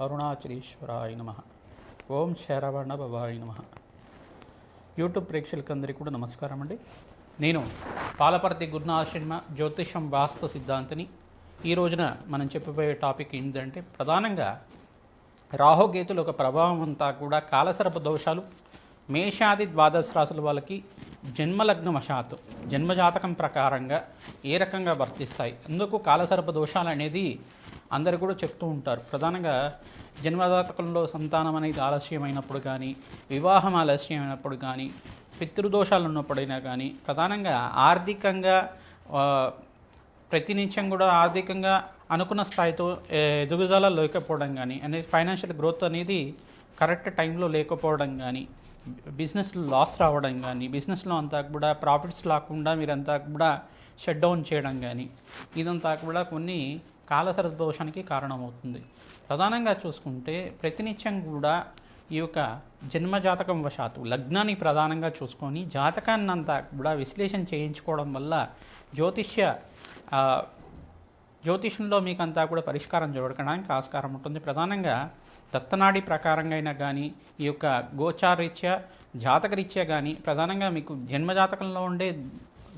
అరుణాచలేశ్వరాయ నమ. ఓం శరవణ బాబాయ నమ. యూట్యూబ్ ప్రేక్షకులందరికీ కూడా నమస్కారం అండి. నేను పాలపర్తి గురునాశ్రమ జ్యోతిషం వాస్తు సిద్ధాంతిని. ఈ రోజున మనం చెప్పబోయే టాపిక్ ఏంటంటే ప్రధానంగా రాహుకేతుల ఒక ప్రభావం అంతా కూడా కాలసర్ప దోషాలు మేషాది ద్వాదశ రాశుల వాళ్ళకి జన్మలగ్నవశాత్తు జన్మజాతకం ప్రకారంగా ఏ రకంగా వర్తిస్తాయి? అందుకు కాలసర్ప దోషాలు అనేది అందరు కూడా చెప్తూ ఉంటారు. ప్రధానంగా జన్మజాతకంలో సంతానం అనేది ఆలస్యమైనప్పుడు కానీ వివాహం ఆలస్యమైనప్పుడు కానీ పితృదోషాలు ఉన్నప్పుడైనా కానీ ప్రధానంగా ఆర్థికంగా ప్రతినిత్యం కూడా ఆర్థికంగా అనుకున్న స్థాయితో ఎదుగుదల లేకపోవడం కానీ అనేది ఫైనాన్షియల్ గ్రోత్ అనేది కరెక్ట్ టైంలో లేకపోవడం కానీ బిజినెస్లో లాస్ రావడం కానీ బిజినెస్లో అంతా కూడా ప్రాఫిట్స్ లేకుండా మీరంతా కూడా షట్ డౌన్ చేయడం కానీ ఇదంతా కూడా కొన్ని కాలసర దోషానికి కారణమవుతుంది. ప్రధానంగా చూసుకుంటే ప్రతినిత్యం కూడా ఈ యొక్క జన్మజాతకం వశాత్తు లగ్నాన్ని ప్రధానంగా చూసుకొని జాతకాన్ని అంతా కూడా విశ్లేషణ చేయించుకోవడం వల్ల జ్యోతిష్య జ్యోతిష్యంలో జ్యోతిషంలో కూడా పరిష్కారం చూడడానికి ఆస్కారం ఉంటుంది. ప్రధానంగా దత్తనాడి ప్రకారంగా అయినా కానీ ఈ యొక్క గోచారీత్యా జాతకరీత్యా కానీ ప్రధానంగా మీకు జన్మజాతకంలో ఉండే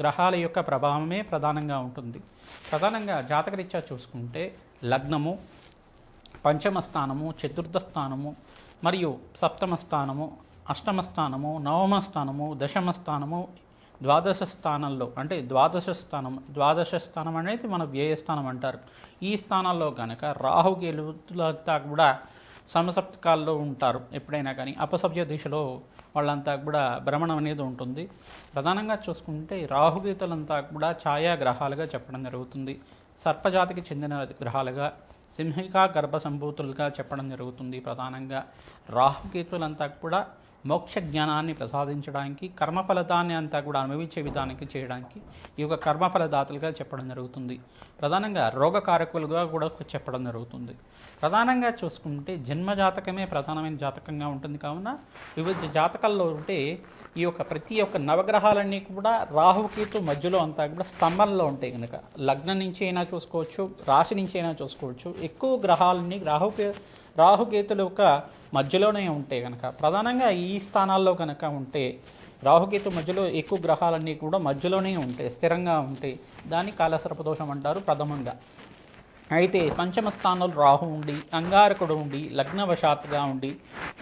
గ్రహాల యొక్క ప్రభావమే ప్రధానంగా ఉంటుంది. ప్రధానంగా జాతకరీత్యా చూసుకుంటే లగ్నము పంచమ స్థానము చతుర్థ స్థానము మరియు సప్తమ స్థానము అష్టమ స్థానము నవమ స్థానము దశమ స్థానము ద్వాదశ స్థానంలో అంటే ద్వాదశ స్థానం ద్వాదశ స్థానం అనేది మన వ్యయస్థానం అంటారు. ఈ స్థానాల్లో కనుక రాహుకేలులంతా కూడా సమసప్తకాల్లో ఉంటారు ఎప్పుడైనా కానీ. అపసభ్య దిశలో వాళ్ళంతా కూడా భ్రమణం అనేది ఉంటుంది. ప్రధానంగా చూసుకుంటే రాహుగీతలంతా కూడా ఛాయా గ్రహాలుగా చెప్పడం జరుగుతుంది. సర్పజాతికి చెందిన గ్రహాలుగా సింహికా గర్భ సంభూతులుగా చెప్పడం జరుగుతుంది ప్రధానంగా. రాహుకేతులంతా కూడా మోక్ష జ్ఞానాన్ని ప్రసాదించడానికి కర్మఫలదాన్ని అంతా కూడా అనుభవించే విధానికి చేయడానికి ఈ యొక్క కర్మఫలదాతలుగా చెప్పడం జరుగుతుంది. ప్రధానంగా రోగకారకులుగా కూడా చెప్పడం జరుగుతుంది. ప్రధానంగా చూసుకుంటే జన్మ జాతకమే ప్రధానమైన జాతకంగా ఉంటుంది. కావున వివిధ జాతకాల్లో ఉంటే ఈ యొక్క ప్రతి ఒక్క నవగ్రహాలన్నీ కూడా రాహుకేతు మధ్యలో అంతా కూడా స్తంభంలో ఉంటాయి కనుక లగ్నం నుంచి అయినా చూసుకోవచ్చు రాశి నుంచి అయినా చూసుకోవచ్చు. ఎక్కువ గ్రహాలన్నీ రాహుకే రాహుకేతుల యొక్క మధ్యలోనే ఉంటాయి కనుక ప్రధానంగా ఈ స్థానాల్లో కనుక ఉంటే రాహుకేతు మధ్యలో ఎక్కువ గ్రహాలన్నీ కూడా మధ్యలోనే ఉంటాయి స్థిరంగా ఉంటాయి. దాన్ని కాలసర్పదోషం అంటారు ప్రథమంగా. అయితే పంచమ స్థానంలో రాహు ఉండి అంగారకుడు ఉండి లగ్నవశాత్తుగా ఉండి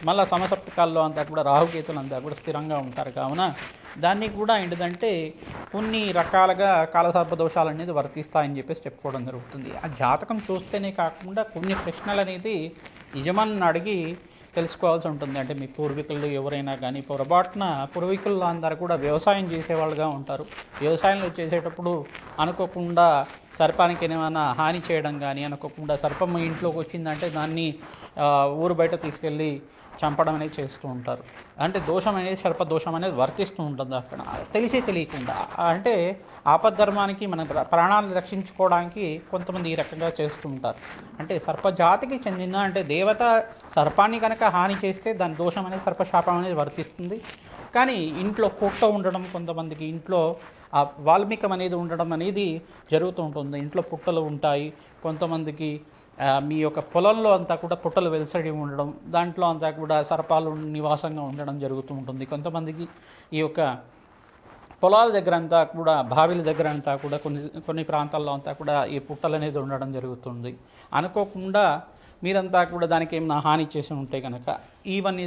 మళ్ళీ సమసప్తకాల్లో అంతా కూడా రాహుకేతులు అంతా కూడా స్థిరంగా ఉంటారు కావున దాన్ని కూడా ఏంటిదంటే కొన్ని రకాలుగా కాలసర్ప దోషాలు అనేది వర్తిస్తాయని చెప్పేసి చెప్పుకోవడం జరుగుతుంది. ఆ జాతకం చూస్తేనే కాకుండా కొన్ని ప్రశ్నలు అనేది యజమాని అడిగి తెలుసుకోవాల్సి ఉంటుంది. అంటే మీ పూర్వీకులు ఎవరైనా కానీ పొరపాటున పూర్వీకులు అందరూ కూడా వ్యవసాయం చేసేవాళ్ళుగా ఉంటారు. వ్యవసాయంలో చేసేటప్పుడు అనుకోకుండా సర్పానికి ఏమైనా హాని చేయడం కానీ అనుకోకుండా సర్పం ఇంట్లోకి వచ్చిందంటే దాన్ని ఊరు బయట తీసుకెళ్ళి చంపడం అనేది చేస్తూ ఉంటారు. అంటే దోషం అనేది సర్ప దోషం అనేది వర్తిస్తూ ఉంటుంది అక్కడ. తెలిసే తెలియకుండా. అంటే ఆపద్ధర్మానికి మన ప్ర- ప్రాణాలను రక్షించుకోవడానికి కొంతమంది ఈ రకంగా చేస్తూ ఉంటారు. అంటే సర్పజాతికి చెందిన అంటే దేవత సర్పాన్ని కనుక హాని చేస్తే దాని దోషం అనేది సర్పశాపం అనేది వర్తిస్తుంది. కానీ ఇంట్లో కుక్క ఉండడం కొంతమందికి ఇంట్లో ఆ వాల్మీకం అనేది ఉండడం అనేది జరుగుతూ ఉంటుంది. ఇంట్లో పుట్టలు ఉంటాయి. కొంతమందికి మీ యొక్క పొలంలో అంతా కూడా పుట్టలు వెలసడి ఉండడం దాంట్లో అంతా కూడా సర్పాలు నివాసంగా ఉండడం జరుగుతూ ఉంటుంది. కొంతమందికి ఈ యొక్క పొలాల దగ్గర అంతా కూడా బావిల దగ్గర అంతా కూడా కొన్ని కొన్ని ప్రాంతాల్లో అంతా కూడా ఈ పుట్టలు అనేది ఉండడం జరుగుతుంది. అనుకోకుండా మీరంతా కూడా దానికి ఏమైనా హాని చేసి ఉంటే కనుక ఇవన్నీ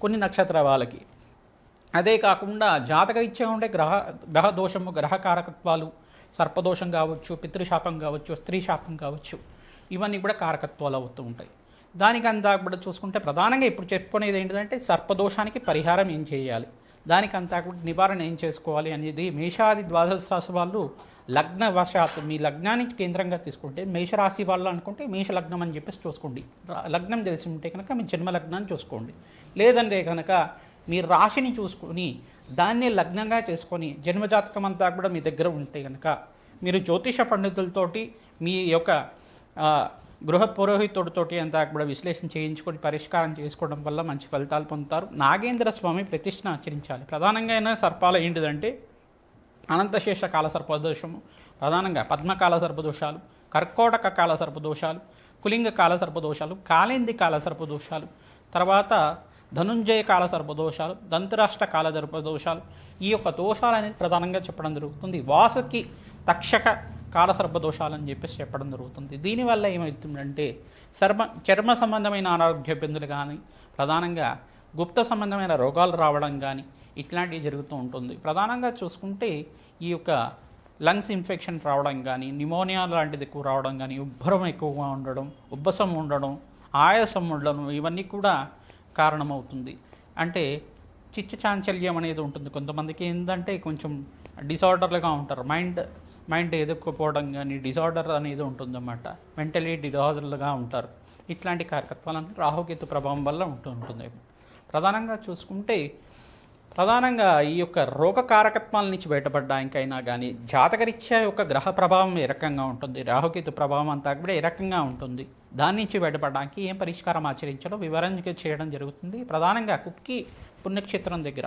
కొన్ని నక్షత్ర వాళ్ళకి అదే కాకుండా జాతక ఇచ్చే ఉండే గ్రహ గ్రహ దోషము గ్రహ కారకత్వాలు సర్పదోషం కావచ్చు పితృశాపం కావచ్చు స్త్రీ శాపం కావచ్చు ఇవన్నీ కూడా కారకత్వాలు అవుతూ ఉంటాయి. దానికంతా కూడా చూసుకుంటే ప్రధానంగా ఇప్పుడు చెప్పుకునేది ఏంటంటే సర్పదోషానికి పరిహారం ఏం చేయాలి? దానికంతా కూడా నివారణ ఏం చేసుకోవాలి అనేది మేషాది ద్వాదశ రాశి వాళ్ళు లగ్న వశాత్తు మీ లగ్నాన్ని కేంద్రంగా తీసుకుంటే మేషరాశి వాళ్ళు అనుకుంటే మేష లగ్నం అని చెప్పేసి చూసుకోండి. లగ్నం తెలిసి ఉంటే కనుక మీ జన్మ లగ్నాన్ని చూసుకోండి. లేదంటే కనుక మీ రాశిని చూసుకొని దాన్ని లగ్నంగా చేసుకొని జన్మజాతకం అంతా కూడా మీ దగ్గర ఉంటే కనుక మీరు జ్యోతిష పండితులతోటి మీ యొక్క గృహ పురోహితుడితోటి అంతా కూడా విశ్లేషణ చేయించుకొని పరిష్కారం చేసుకోవడం వల్ల మంచి ఫలితాలు పొందుతారు. నాగేంద్ర స్వామి ప్రతిష్టను ఆచరించాలి. ప్రధానంగా అయిన సర్పాలు ఏంటిదంటే అనంతశేష కాల సర్పదోషము ప్రధానంగా పద్మకాల సర్పదోషాలు కర్కోటక కాల సర్పదోషాలు కులింగ కాల సర్పదోషాలు కాలేంది కాల సర్పదోషాలు తర్వాత ధనుంజయ కాల సర్పదోషాలు దంతరాష్ట్ర కాల సర్పదోషాలు ఈ యొక్క దోషాలు అనేది ప్రధానంగా చెప్పడం జరుగుతుంది. వాసుకి తక్షక కాల సర్పదోషాలు అని చెప్పేసి చెప్పడం జరుగుతుంది. దీనివల్ల ఏమవుతుందంటే చర్మ చర్మ సంబంధమైన అనారోగ్య ఇబ్బందులు కానీ ప్రధానంగా గుప్త సంబంధమైన రోగాలు రావడం కానీ ఇట్లాంటివి జరుగుతూ ఉంటుంది. ప్రధానంగా చూసుకుంటే ఈ యొక్క లంగ్స్ ఇన్ఫెక్షన్ రావడం కానీ నిమోనియా లాంటిది ఎక్కువ రావడం కానీ ఉబ్బరం ఎక్కువగా ఉండడం ఉబ్బసం ఉండడం ఆయాసం ఉండడం ఇవన్నీ కూడా కారణమవుతుంది. అంటే చిచ్చు చాంచల్యం అనేది ఉంటుంది. కొంతమందికి ఏంటంటే కొంచెం డిసార్డర్లుగా ఉంటారు. మైండ్ మైండ్ ఎదుర్కోపోవడం కానీ డిసార్డర్ అనేది ఉంటుందన్నమాట. మెంటలీ డిజార్డర్లుగా ఉంటారు. ఇట్లాంటి కార్యకత్వాలన్నీ రాహుకేతు ప్రభావం వల్ల ఉంటూ ఉంటుంది ప్రధానంగా చూసుకుంటే ప్రధానంగా ఈ యొక్క రోగ కారకత్వాల నుంచి బయటపడడానికైనా కానీ జాతకరీత్యా యొక్క గ్రహ ప్రభావం ఏ రకంగా ఉంటుంది రాహుకేతు ప్రభావం అంతా కూడా ఏ రకంగా ఉంటుంది దాని నుంచి బయటపడడానికి ఏం పరిష్కారం ఆచరించాలో వివరంగా చేయడం జరుగుతుంది. ప్రధానంగా కుక్కి పుణ్యక్షేత్రం దగ్గర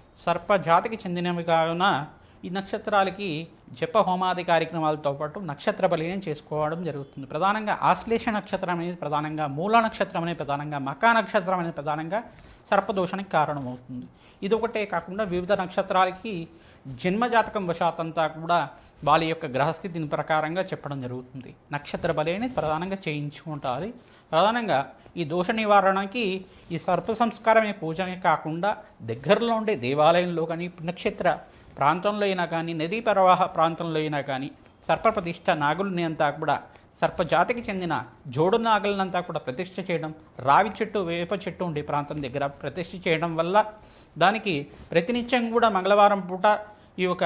సర్పజాతికి చెందినవి కావున ఈ నక్షత్రాలకి జప హోమాది కార్యక్రమాలతో పాటు నక్షత్ర బలిని చేసుకోవడం జరుగుతుంది. ప్రధానంగా ఆశ్లేష నక్షత్రం అనేది ప్రధానంగా మూల నక్షత్రం అనేది ప్రధానంగా మకా నక్షత్రం అనేది ప్రధానంగా సర్పదోషానికి కారణమవుతుంది. ఇది ఒకటే కాకుండా వివిధ నక్షత్రాలకి జన్మజాతకం వశాతంతా కూడా వాళ్ళ యొక్క గ్రహస్థితిని ప్రకారంగా చెప్పడం జరుగుతుంది. నక్షత్ర బలి అనేది ప్రధానంగా చేయించుకుంటారు. ప్రధానంగా ఈ దోష నివారణకి ఈ సర్ప సంస్కారమే పూజనే కాకుండా దగ్గరలో ఉండే దేవాలయంలో కానీ పుణ్యక్షేత్ర ప్రాంతంలో అయినా కానీ నదీ ప్రవాహ ప్రాంతంలో అయినా కానీ సర్ప ప్రతిష్ట నాగులని అంతా కూడా సర్పజాతికి చెందిన జోడు నాగులనంతా కూడా ప్రతిష్ఠ చేయడం రావి చెట్టు వేప చెట్టు ఉండే ప్రాంతం దగ్గర ప్రతిష్ఠ చేయడం వల్ల దానికి ప్రతినిత్యం కూడా మంగళవారం పూట ఈ యొక్క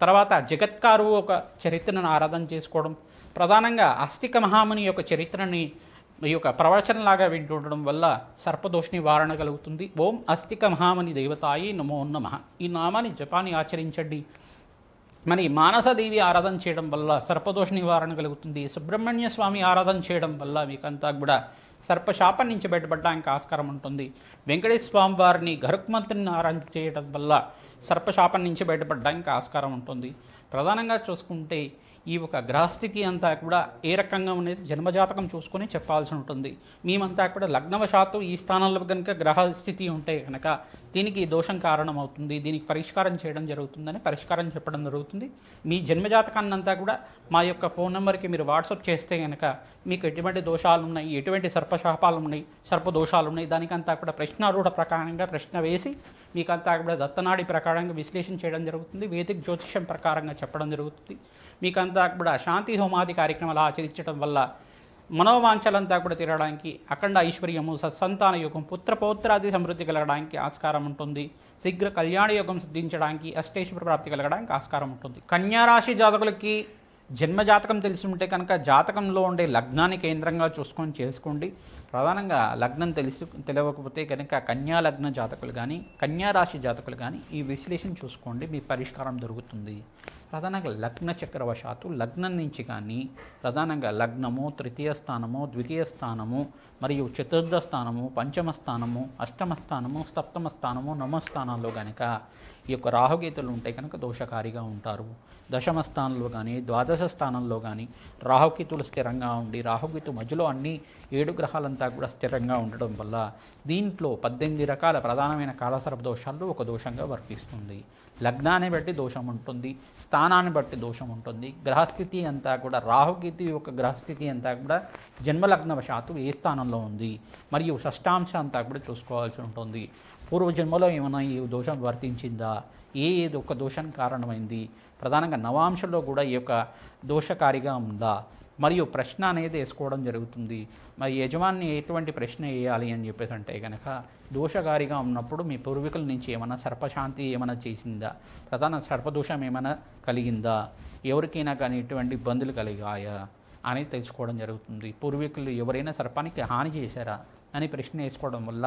తర్వాత జగత్కారు ఒక చరిత్రను ఆరాధన చేసుకోవడం ప్రధానంగా ఆస్తిక మహాముని యొక్క చరిత్రని ఈ యొక్క ప్రవచనలాగా వింటుండడం వల్ల సర్పదోష నివారణ కలుగుతుంది. ఓం అస్తిక మహామని దేవతాయి నమో నమ. ఈ నామాన్ని జపాన్ని ఆచరించండి. మరి మానసదేవి ఆరాధన చేయడం వల్ల సర్పదోష నివారణ కలుగుతుంది. సుబ్రహ్మణ్య స్వామి ఆరాధన చేయడం వల్ల మీకంతా కూడా సర్పశాపం నుంచి బయటపడడానికి ఆస్కారం ఉంటుంది. వెంకటేశ్వర స్వామి వారిని గరుక్మంతుని ఆరాధన చేయడం వల్ల సర్పశాపం నుంచి బయటపడడానికి ఆస్కారం ఉంటుంది. ప్రధానంగా చూసుకుంటే ఈ ఒక గ్రహస్థితి అంతా కూడా ఏ రకంగా ఉన్నది జన్మజాతకం చూసుకొని చెప్పాల్సి ఉంటుంది. మేమంతా కూడా లగ్నవశాత్తు ఈ స్థానంలో కనుక గ్రహస్థితి ఉంటే కనుక దీనికి దోషం కారణమవుతుంది. దీనికి పరిష్కారం చేయడం జరుగుతుందని పరిష్కారం చెప్పడం జరుగుతుంది. మీ జన్మజాతకాన్ని అంతా కూడా మా యొక్క ఫోన్ నెంబర్కి మీరు వాట్సాప్ చేస్తే కనుక మీకు ఎటువంటి దోషాలు ఉన్నాయి ఎటువంటి సర్పశాపాలు ఉన్నాయి సర్ప దోషాలు ఉన్నాయి దానికంతా కూడా ప్రశ్నారూఢ ప్రకారంగా ప్రశ్న వేసి మీకంతా కూడా దత్తనాడి ప్రకారంగా విశ్లేషణ చేయడం జరుగుతుంది. వేదిక జ్యోతిష్యం ప్రకారంగా చెప్పడం జరుగుతుంది. మీకంతా కూడా శాంతి హోమాది కార్యక్రమాలు ఆచరించడం వల్ల మనోవాంఛలంతా కూడా తీరడానికి అఖండ ఐశ్వర్యము సత్సంతాన యోగం పుత్ర పౌత్రాది సమృద్ధి కలగడానికి ఆస్కారం ఉంటుంది. శీఘ్ర కళ్యాణ యోగం సిద్ధించడానికి అష్టేశ్వర ప్రాప్తి కలగడానికి ఆస్కారం ఉంటుంది. కన్యారాశి జాతకులకి జన్మ జాతకం తెలిసి ఉంటే కనుక జాతకంలో ఉండే లగ్నాన్ని కేంద్రంగా చూసుకొని చేసుకోండి. ప్రధానంగా లగ్నం తెలిసి తెలియకపోతే కనుక కన్యా లగ్న జాతకులు కానీ కన్యా రాశి జాతకులు కానీ ఈ విశ్లేషణ చూసుకోండి మీ పరిష్కారం దొరుకుతుంది. ప్రధానంగా లగ్న చక్రవశాత్తు లగ్నం నుంచి కానీ ప్రధానంగా లగ్నము తృతీయ స్థానము ద్వితీయ స్థానము మరియు చతుర్థ స్థానము పంచమ స్థానము అష్టమ స్థానము సప్తమ స్థానము నవమ స్థానాల్లో కనుక ఈ యొక్క రాహుగీతలు ఉంటే కనుక దోషకారిగా ఉంటారు. దశమ స్థానంలో కానీ ద్వాదశ స్థానంలో కానీ రాహుకేతులు స్థిరంగా ఉండి రాహుకేతు మధ్యలో అన్ని ఏడు గ్రహాలంతా కూడా స్థిరంగా ఉండడం వల్ల దీంట్లో పద్దెనిమిది రకాల ప్రధానమైన కాలసర్ప దోషాల్లో ఒక దోషంగా వర్తిస్తుంది. లగ్నాన్ని బట్టి దోషం ఉంటుంది స్థానాన్ని బట్టి దోషం ఉంటుంది. గ్రహస్థితి అంతా కూడా రాహుకీతి యొక్క గ్రహస్థితి అంతా కూడా జన్మలగ్నవశాత్తు ఏ స్థానంలో ఉంది? మరియు షష్టాంశ అంతా కూడా చూసుకోవాల్సి ఉంటుంది. పూర్వజన్మలో ఏమైనా ఈ దోషం వర్తించిందా? ఏ ఏది ఒక దోషం కారణమైంది? ప్రధానంగా నవాంశలో కూడా ఈ యొక్క దోషకారిగా ఉందా? మరియు ప్రశ్న అనేది వేసుకోవడం జరుగుతుంది. మరి యజమాని ఎటువంటి ప్రశ్న వేయాలి అని చెప్పేసి అంటే కనుక దోషకారిగా ఉన్నప్పుడు మీ పూర్వీకుల నుంచి ఏమైనా సర్పశాంతి ఏమైనా చేసిందా? ప్రధాన సర్పదోషం ఏమైనా కలిగిందా? ఎవరికైనా కానీ ఎటువంటి ఇబ్బందులు కలిగాయా? అనేది తెలుసుకోవడం జరుగుతుంది. పూర్వీకులు ఎవరైనా సర్పానికి హాని చేశారా? అని ప్రశ్న వేసుకోవడం వల్ల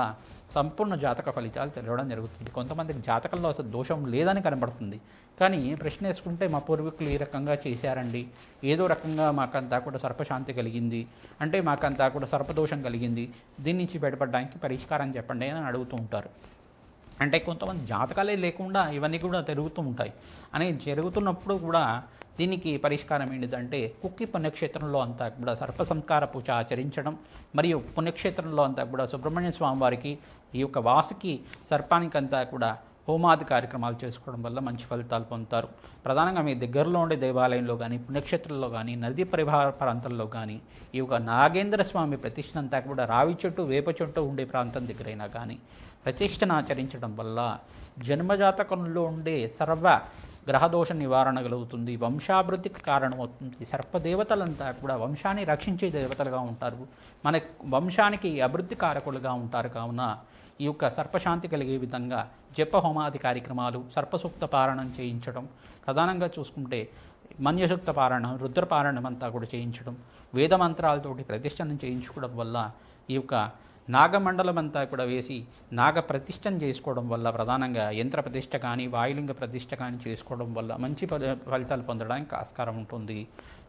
సంపూర్ణ జాతక ఫలితాలు తెలియడం జరుగుతుంది. కొంతమందికి జాతకంలో అసలు దోషం లేదని కనబడుతుంది. కానీ ప్రశ్న వేసుకుంటే మా పూర్వీకులు ఈ రకంగా చేశారండి. ఏదో రకంగా మాకంతా కూడా సర్పశాంతి కలిగింది. అంటే మాకంతా కూడా సర్పదోషం కలిగింది. దీని నుంచి బయటపడడానికి పరిష్కారం చెప్పండి అని అడుగుతూ ఉంటారు. అంటే కొంతమంది జాతకాలే లేకుండా ఇవన్నీ కూడా జరుగుతూ ఉంటాయి. అని జరుగుతున్నప్పుడు కూడా దీనికి పరిష్కారం ఏంటిదంటే కుక్కి పుణ్యక్షేత్రంలో అంతా కూడా సర్ప సంస్కార పూజ ఆచరించడం మరియు పుణ్యక్షేత్రంలో అంతా కూడా సుబ్రహ్మణ్య స్వామి వారికి ఈ యొక్క వాసుకి సర్పానికంతా కూడా హోమాది కార్యక్రమాలు చేసుకోవడం వల్ల మంచి ఫలితాలు పొందుతారు. ప్రధానంగా మీ దగ్గరలో ఉండే దేవాలయంలో కానీ పుణ్యక్షేత్రంలో కానీ నదీ పరివాహ ప్రాంతంలో కానీ ఈ యొక్క నాగేంద్ర స్వామి ప్రతిష్ఠ అంతా కూడా రావి చెట్టు వేప చెట్టు ఉండే ప్రాంతం దగ్గరైనా కానీ ప్రతిష్టను ఆచరించడం వల్ల జన్మజాతకంలో ఉండే సర్వ గ్రహదోష నివారణ కలుగుతుంది వంశాభివృద్ధికి కారణమవుతుంది. సర్పదేవతలంతా కూడా వంశాన్ని రక్షించే దేవతలుగా ఉంటారు. మన వంశానికి అభివృద్ధి కారకులుగా ఉంటారు. కావున ఈ యొక్క సర్పశాంతి కలిగే విధంగా జప హోమాది కార్యక్రమాలు సర్పసూక్త పారాయణం చేయించడం ప్రధానంగా చూసుకుంటే మన్యసూక్త పారాయణం రుద్రపారాయణం అంతా కూడా చేయించడం వేద మంత్రాలతోటి ప్రతిష్టనం చేయించుకోవడం వల్ల ఈ యొక్క నాగమండలం అంతా కూడా వేసి నాగ ప్రతిష్టం చేసుకోవడం వల్ల ప్రధానంగా యంత్ర ప్రతిష్ట కానీ వాయులింగ ప్రతిష్ట కానీ చేసుకోవడం వల్ల మంచి ఫలితాలు పొందడానికి ఆస్కారం ఉంటుంది.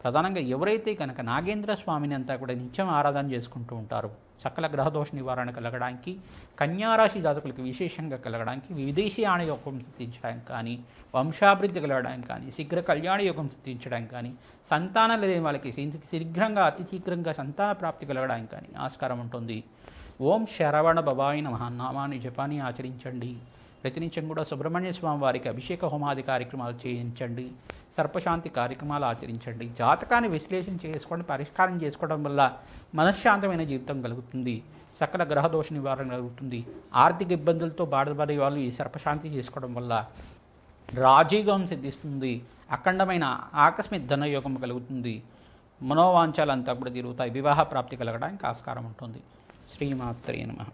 ప్రధానంగా ఎవరైతే కనుక నాగేంద్ర స్వామిని అంతా కూడా నిత్యం ఆరాధన చేసుకుంటూ ఉంటారు సకల గ్రహదోష నివారణ కలగడానికి కన్యారాశి జాతకులకు విశేషంగా కలగడానికి విదేశీ యోగం సిద్ధించడానికి కానీ వంశాభివృద్ధి కలగడానికి కానీ శీఘ్ర కళ్యాణ యోగం సిద్ధించడానికి కానీ సంతానం లేని వాళ్ళకి శీఘ్రంగా అతి శీఘ్రంగా సంతాన ప్రాప్తి కలగడానికి కానీ ఆస్కారం ఉంటుంది. ఓం శరవణ భవాయి నమ. నామాన్ని జపాన్ని ఆచరించండి. ప్రతినిత్యం కూడా సుబ్రహ్మణ్య స్వామి వారికి అభిషేక హోమాది కార్యక్రమాలు చేయించండి. సర్పశాంతి కార్యక్రమాలు ఆచరించండి. జాతకాన్ని విశ్లేషణ చేసుకోవడం పరిష్కారం చేసుకోవడం వల్ల మనశ్శాంతమైన జీవితం కలుగుతుంది. సకల గ్రహదోష నివారణ కలుగుతుంది. ఆర్థిక ఇబ్బందులతో బాధపడే వాళ్ళు ఈ సర్పశాంతి చేసుకోవడం వల్ల రాజీగం సిద్ధిస్తుంది. అఖండమైన ఆకస్మిక ధనయోగం కలుగుతుంది. మనోవాంఛాలంతా కూడా తిరుగుతాయి వివాహ ప్రాప్తి కలగడానికి ఆస్కారం ఉంటుంది. శ్రీమాత్రే నమ.